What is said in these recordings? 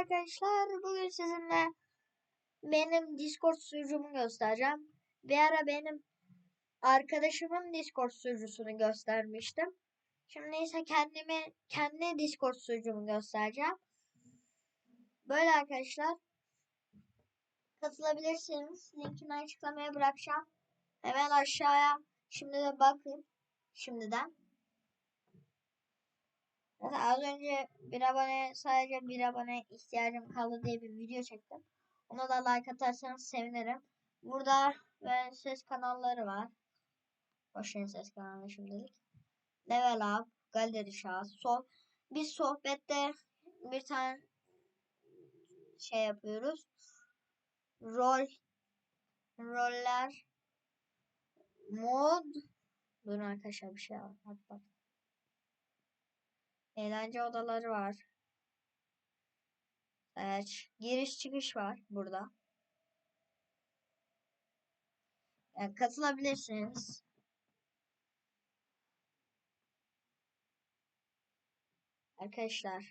Arkadaşlar. Bugün sizinle benim Discord sunucumu göstereceğim. Bir ara benim arkadaşımın Discord sunucusunu göstermiştim. Şimdi ise kendimi kendi Discord sunucumu göstereceğim. Böyle arkadaşlar katılabilirsiniz. Linkini açıklamaya bırakacağım. Hemen aşağıya şimdi de bakın şimdiden. Zaten az önce bir abone sadece bir abone ihtiyacım kaldı diye bir video çektim. Ona da like atarsanız sevinirim. Burada ve ses kanalları var. Boşverin ses kanalı şimdilik. Level Up, Galeri Şahıs, so biz sohbette bir tane şey yapıyoruz. Rol roller mod Durun arkadaşlar bir şey var. Bak bak. Eğlence odaları var. Evet. Giriş çıkış var burada. Yani katılabilirsiniz. Arkadaşlar.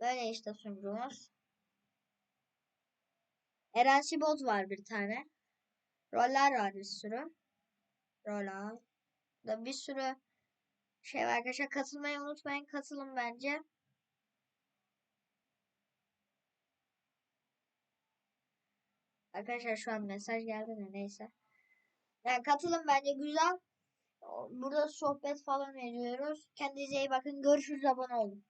Böyle işte sunucumuz. Eren Sibot var bir tane. Roller var bir sürü. Roller. Da bir sürü şey var arkadaşlar. Katılmayı unutmayın. Katılın bence. Arkadaşlar şu an mesaj geldi de neyse. Yani katılın bence güzel. Burada sohbet falan ediyoruz. Kendinize iyi bakın. Görüşürüz. Abone olun.